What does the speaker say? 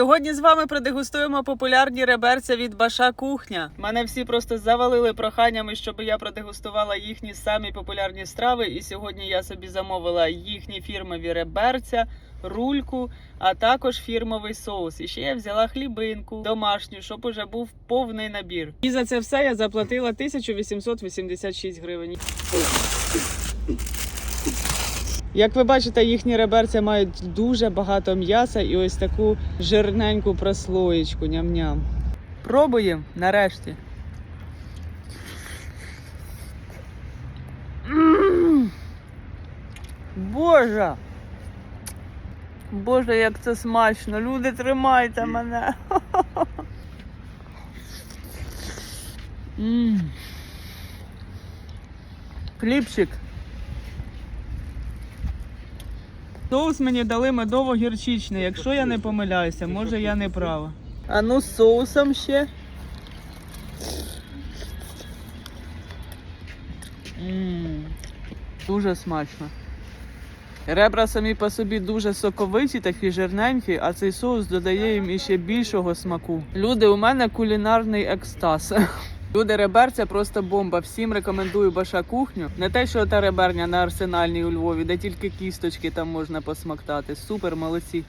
Сьогодні з вами продегустуємо популярні реберця від Баша Кухня. Мене всі просто завалили проханнями, щоб я продегустувала їхні самі популярні страви. І сьогодні я собі замовила їхні фірмові реберця, рульку, а також фірмовий соус. І ще я взяла хлібинку домашню, щоб уже був повний набір. І за це все я заплатила 1886 гривень. Як ви бачите, їхні реберця мають дуже багато м'яса і ось таку жирненьку прослоєчку. Ням-ням. Пробуємо нарешті. Боже! Боже, як це смачно! Люди, тримайте мене! М. Хлібчик. Соус мені дали медово-гірчичний, якщо я не помиляюся, може я не права. А ну з соусом ще. М, Дуже смачно. Ребра самі по собі дуже соковиті, такі жирненькі, а цей соус додає їм іще більшого смаку. Люди, у мене кулінарний екстаз. Люди, реберця просто бомба. Всім рекомендую Баша кухню. Не те, що та реберня на арсенальній у Львові, де тільки кісточки там можна посмоктати. Супер, молодці.